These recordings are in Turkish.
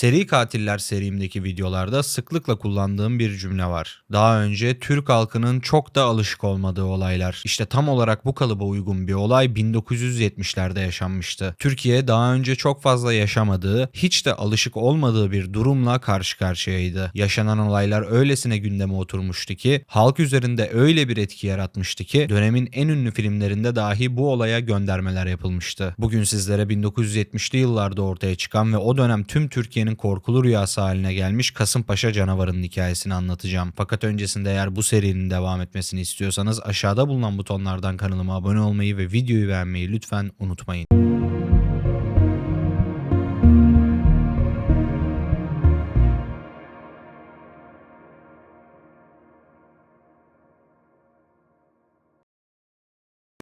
Seri Katiller serimdeki videolarda sıklıkla kullandığım bir cümle var. Daha önce Türk halkının çok da alışık olmadığı olaylar. İşte tam olarak bu kalıba uygun bir olay 1970'lerde yaşanmıştı. Türkiye daha önce çok fazla yaşamadığı, hiç de alışık olmadığı bir durumla karşı karşıyaydı. Yaşanan olaylar öylesine gündeme oturmuştu ki, halk üzerinde öyle bir etki yaratmıştı ki, dönemin en ünlü filmlerinde dahi bu olaya göndermeler yapılmıştı. Bugün sizlere 1970'li yıllarda ortaya çıkan ve o dönem tüm Türkiye'nin korkulu rüyası haline gelmiş Kasımpaşa canavarının hikayesini anlatacağım. Fakat öncesinde eğer bu serinin devam etmesini istiyorsanız aşağıda bulunan butonlardan kanalıma abone olmayı ve videoyu beğenmeyi lütfen unutmayın.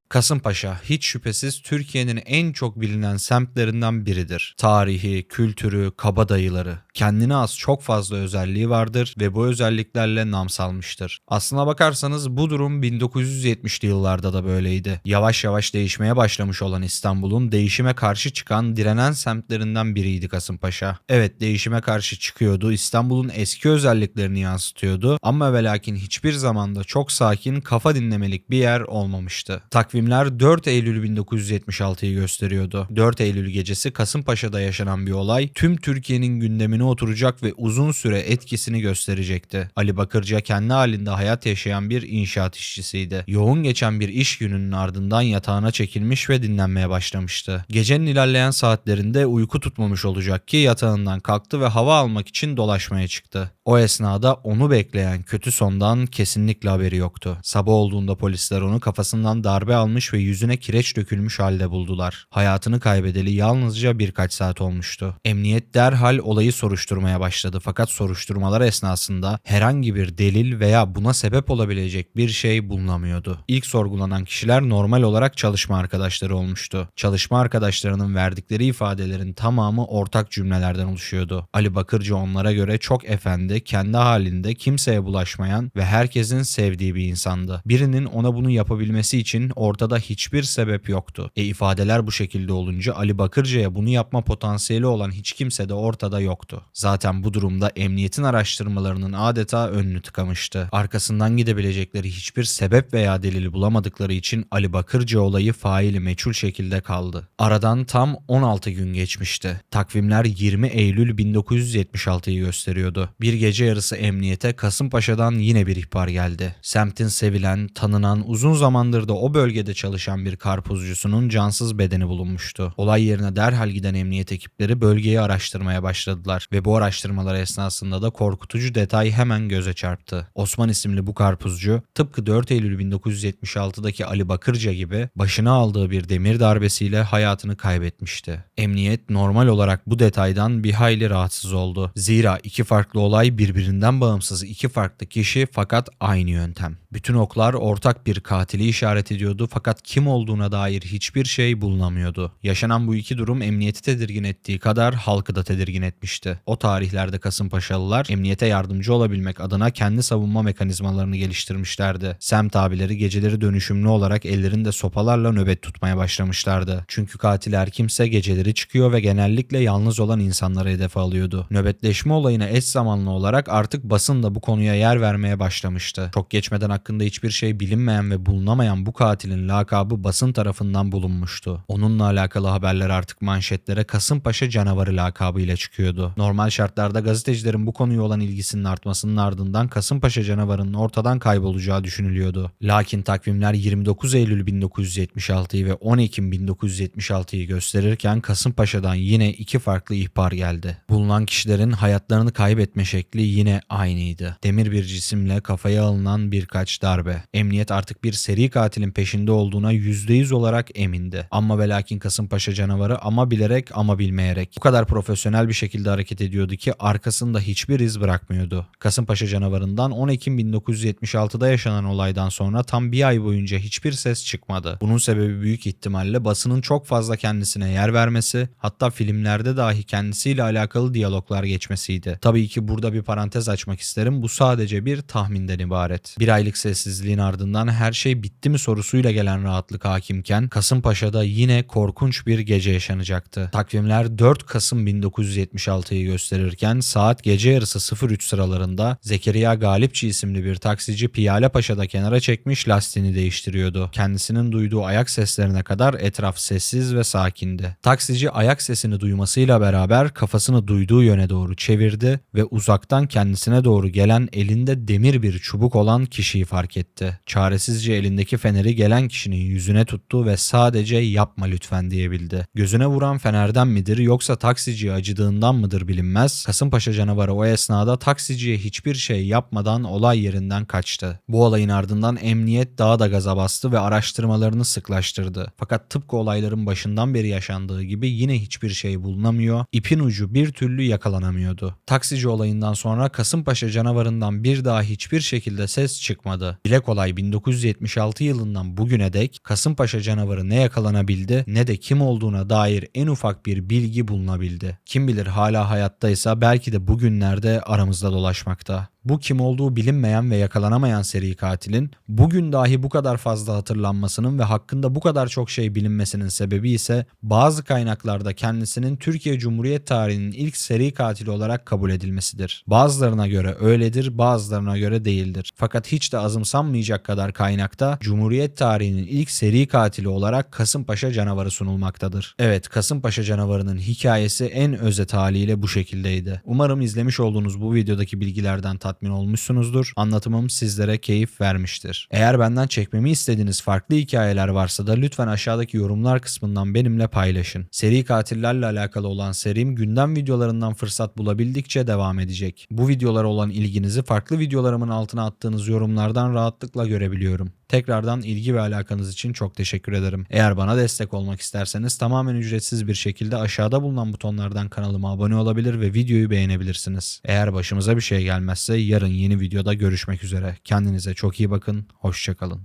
Kasımpaşa hiç şüphesiz Türkiye'nin en çok bilinen semtlerinden biridir. Tarihi, kültürü, kabadayıları, kendine az çok fazla özelliği vardır ve bu özelliklerle nam salmıştır. Aslına bakarsanız bu durum 1970'li yıllarda da böyleydi. Yavaş yavaş değişmeye başlamış olan İstanbul'un değişime karşı çıkan direnen semtlerinden biriydi Kasımpaşa. Evet değişime karşı çıkıyordu, İstanbul'un eski özelliklerini yansıtıyordu ama ve lakin hiçbir zamanda çok sakin, kafa dinlemelik bir yer olmamıştı. Takvim Takvimler 4 Eylül 1976'yı gösteriyordu. 4 Eylül gecesi Kasımpaşa'da yaşanan bir olay tüm Türkiye'nin gündemine oturacak ve uzun süre etkisini gösterecekti. Ali Bakırca kendi halinde hayat yaşayan bir inşaat işçisiydi. Yoğun geçen bir iş gününün ardından yatağına çekilmiş ve dinlenmeye başlamıştı. Gecenin ilerleyen saatlerinde uyku tutmamış olacak ki yatağından kalktı ve hava almak için dolaşmaya çıktı. O esnada onu bekleyen kötü sondan kesinlikle haberi yoktu. Sabah olduğunda polisler onu kafasından darbe almış ve yüzüne kireç dökülmüş halde buldular. Hayatını kaybedeli yalnızca birkaç saat olmuştu. Emniyet derhal olayı soruşturmaya başladı fakat soruşturmalar esnasında herhangi bir delil veya buna sebep olabilecek bir şey bulunamıyordu. İlk sorgulanan kişiler normal olarak çalışma arkadaşları olmuştu. Çalışma arkadaşlarının verdikleri ifadelerin tamamı ortak cümlelerden oluşuyordu. Ali Bakırcı onlara göre çok efendi, kendi halinde kimseye bulaşmayan ve herkesin sevdiği bir insandı. Birinin ona bunu yapabilmesi için ortada hiçbir sebep yoktu. E ifadeler bu şekilde olunca Ali Bakırcı'ya bunu yapma potansiyeli olan hiç kimse de ortada yoktu. Zaten bu durumda emniyetin araştırmalarının adeta önünü tıkamıştı. Arkasından gidebilecekleri hiçbir sebep veya delil bulamadıkları için Ali Bakırcı olayı faili meçhul şekilde kaldı. Aradan tam 16 gün geçmişti. Takvimler 20 Eylül 1976'yı gösteriyordu. Bir gece yarısı emniyete Kasımpaşa'dan yine bir ihbar geldi. Semtin sevilen, tanınan, uzun zamandır da o bölgede çalışan bir karpuzcusunun cansız bedeni bulunmuştu. Olay yerine derhal giden emniyet ekipleri bölgeyi araştırmaya başladılar ve bu araştırmalar esnasında da korkutucu detay hemen göze çarptı. Osman isimli bu karpuzcu tıpkı 4 Eylül 1976'daki Ali Bakırca gibi başına aldığı bir demir darbesiyle hayatını kaybetmişti. Emniyet normal olarak bu detaydan bir hayli rahatsız oldu. Zira iki farklı olay birbirinden bağımsız iki farklı kişi fakat aynı yöntem. Bütün oklar ortak bir katili işaret ediyordu fakat kim olduğuna dair hiçbir şey bulunamıyordu. Yaşanan bu iki durum emniyeti tedirgin ettiği kadar halkı da tedirgin etmişti. O tarihlerde Kasımpaşalılar emniyete yardımcı olabilmek adına kendi savunma mekanizmalarını geliştirmişlerdi. Semt abileri geceleri dönüşümlü olarak ellerinde sopalarla nöbet tutmaya başlamışlardı. Çünkü katil her kimse geceleri çıkıyor ve genellikle yalnız olan insanları hedef alıyordu. Nöbetleşme olayına eş zamanlı olarak artık basın da bu konuya yer vermeye başlamıştı. Çok geçmeden hakkında hiçbir şey bilinmeyen ve bulunamayan bu katilin lakabı basın tarafından bulunmuştu. Onunla alakalı haberler artık manşetlere Kasımpaşa canavarı lakabıyla çıkıyordu. Normal şartlarda gazetecilerin bu konuya olan ilgisinin artmasının ardından Kasımpaşa canavarının ortadan kaybolacağı düşünülüyordu. Lakin takvimler 29 Eylül 1976'yı ve 10 Ekim 1976'yı gösterirken Kasımpaşa'dan yine iki farklı ihbar geldi. Bulunan kişilerin hayatlarını kaybetme şekli yine aynıydı. Demir bir cisimle kafaya alınan birkaç darbe. Emniyet artık bir seri katilin peşinde olduğuna %100 olarak emindi. Ama ve lakin Kasımpaşa canavarı ama bilerek ama bilmeyerek bu kadar profesyonel bir şekilde hareket ediyordu ki arkasında hiçbir iz bırakmıyordu. Kasımpaşa canavarından 10 Ekim 1976'da yaşanan olaydan sonra tam bir ay boyunca hiçbir ses çıkmadı. Bunun sebebi büyük ihtimalle basının çok fazla kendisine yer vermesi hatta filmlerde dahi kendisiyle alakalı diyaloglar geçmesiydi. Tabii ki burada bir parantez açmak isterim. Bu sadece bir tahminden ibaret. Bir aylık sessizliğin ardından her şey bitti mi sorusuyla gelen gelen rahatlık hakimken Kasımpaşa'da yine korkunç bir gece yaşanacaktı. Takvimler 4 Kasım 1976'yı gösterirken saat gece yarısı 03 sıralarında Zekeriya Galipçi isimli bir taksici Piyale Paşa'da kenara çekmiş lastiğini değiştiriyordu. Kendisinin duyduğu ayak seslerine kadar etraf sessiz ve sakindi. Taksici ayak sesini duymasıyla beraber kafasını duyduğu yöne doğru çevirdi ve uzaktan kendisine doğru gelen elinde demir bir çubuk olan kişiyi fark etti. Çaresizce elindeki feneri gelen kişinin yüzüne tuttu ve sadece yapma lütfen diyebildi. Gözüne vuran fenerden midir yoksa taksiciye acıdığından mıdır bilinmez. Kasımpaşa canavarı o esnada taksiciye hiçbir şey yapmadan olay yerinden kaçtı. Bu olayın ardından emniyet daha da gaza bastı ve araştırmalarını sıklaştırdı. Fakat tıpkı olayların başından beri yaşandığı gibi yine hiçbir şey bulunamıyor, ipin ucu bir türlü yakalanamıyordu. Taksici olayından sonra Kasımpaşa canavarından bir daha hiçbir şekilde ses çıkmadı. Dile kolay 1976 yılından bugüne dek Kasımpaşa canavarı ne yakalanabildi ne de kim olduğuna dair en ufak bir bilgi bulunabildi. Kim bilir hala hayattaysa belki de bugünlerde aramızda dolaşmakta. Bu kim olduğu bilinmeyen ve yakalanamayan seri katilin bugün dahi bu kadar fazla hatırlanmasının ve hakkında bu kadar çok şey bilinmesinin sebebi ise bazı kaynaklarda kendisinin Türkiye Cumhuriyet tarihinin ilk seri katili olarak kabul edilmesidir. Bazılarına göre öyledir, bazılarına göre değildir. Fakat hiç de azımsanmayacak kadar kaynakta Cumhuriyet tarihinin ilk seri katili olarak Kasımpaşa canavarı sunulmaktadır. Evet, Kasımpaşa canavarının hikayesi en özet haliyle bu şekildeydi. Umarım izlemiş olduğunuz bu videodaki bilgilerden tatmin olmuşsunuzdur. Anlatımım sizlere keyif vermiştir. Eğer benden çekmemi istediğiniz farklı hikayeler varsa da lütfen aşağıdaki yorumlar kısmından benimle paylaşın. Seri katillerle alakalı olan serim gündem videolarından fırsat bulabildikçe devam edecek. Bu videolara olan ilginizi farklı videolarımın altına attığınız yorumlardan rahatlıkla görebiliyorum. Tekrardan ilgi ve alakanız için çok teşekkür ederim. Eğer bana destek olmak isterseniz tamamen ücretsiz bir şekilde aşağıda bulunan butonlardan kanalıma abone olabilir ve videoyu beğenebilirsiniz. Eğer başımıza bir şey gelmezse yarın yeni videoda görüşmek üzere. Kendinize çok iyi bakın. Hoşçakalın.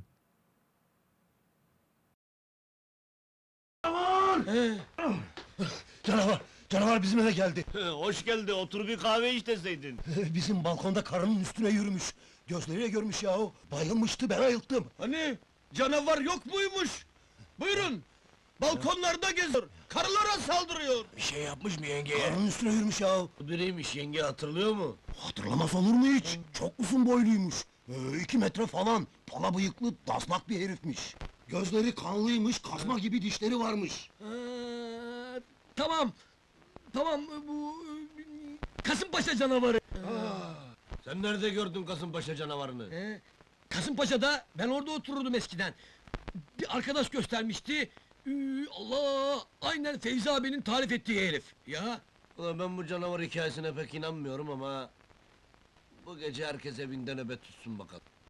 Canavar, canavar bizim eve geldi. Hoş geldi, otur bir kahve iç deseydin. Bizim balkonda karının üstüne yürümüş. Gözleriyle görmüş yahu. Bayılmıştı, ben ayılttım. Hani canavar yok muymuş? Buyurun, balkonlarda geziyor, karılara saldırıyor. Bir şey yapmış mı yengeye? Karının üstüne yürümüş yahu. Bu biriymiş, yenge hatırlıyor mu? Hatırlamaz olur mu hiç? Çok uzun boyluymuş. Ee, iki metre falan. Pala bıyıklı, daslak bir herifmiş. Gözleri kanlıymış, kazma gibi dişleri varmış. tamam. Tamam bu Kasımpaşa canavarı. Sen nerede gördün Kasımpaşa canavarını? Ee, Kasımpaşa'da ben orada otururdum eskiden. Bir arkadaş göstermişti. Ü, Allah! Aynen Feyzi abinin tarif ettiği herif. Ya Ulan ben bu canavar hikayesine pek inanmıyorum ama... Bu gece herkes evinde nöbet tutsun bakalım.